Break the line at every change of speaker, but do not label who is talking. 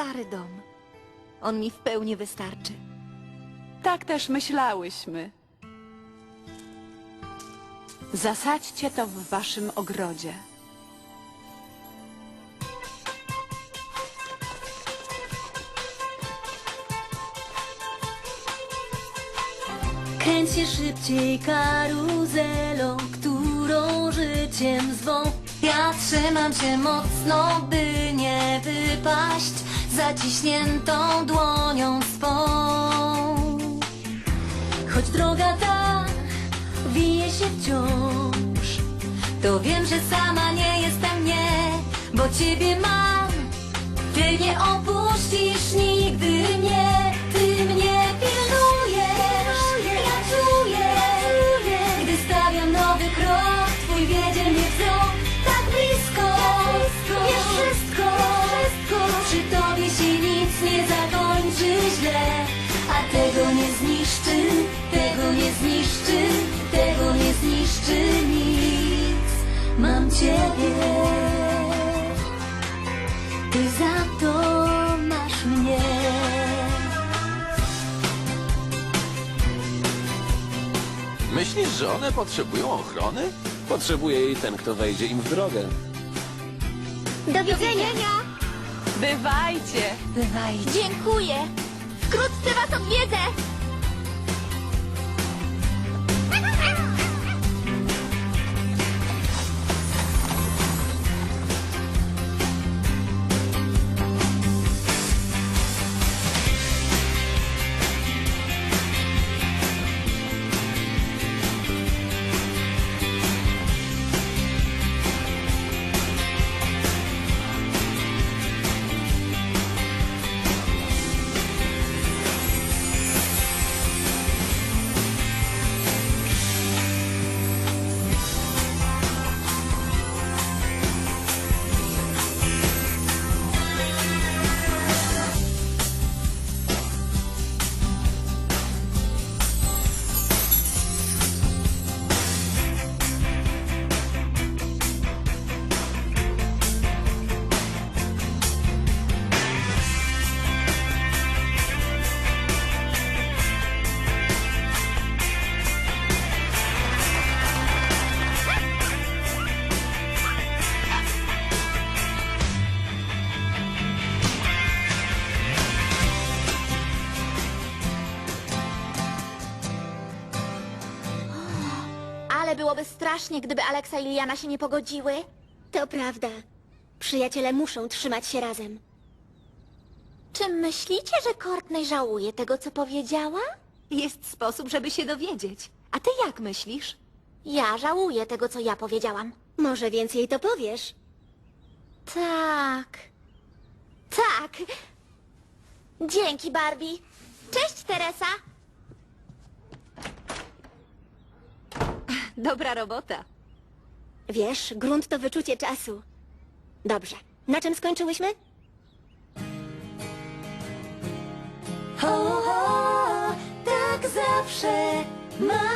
stary dom. On mi w pełni wystarczy.
Tak też myślałyśmy. Zasadźcie to w waszym ogrodzie.
Kręć się szybciej karuzelą, którą życiem zwą. Ja trzymam się mocno, by nie wypaść zaciśniętą dłonią swą. Choć droga ta wije się wciąż, to wiem, że sama nie jestem, nie, bo ciebie mam. Ty nie opuścisz
Myślisz, że one potrzebują ochrony? Potrzebuje jej ten, kto wejdzie im w drogę.
Do widzenia.
Bywajcie!
Bywajcie.
Dziękuję. Wkrótce was odwiedzę. Ale byłoby strasznie, gdyby Aleksa i Liana się nie pogodziły.
To prawda. Przyjaciele muszą trzymać się razem.
Czy myślicie, że Courtney żałuje tego, co powiedziała?
Jest sposób, żeby się dowiedzieć. A ty jak myślisz?
Ja żałuję tego, co ja powiedziałam.
Może więc jej to powiesz.
Tak. Tak. Dzięki, Barbie. Cześć, Teresa.
Dobra robota.
Wiesz, grunt to wyczucie czasu. Dobrze. Na czym skończyłyśmy? Ho, ho, tak zawsze ma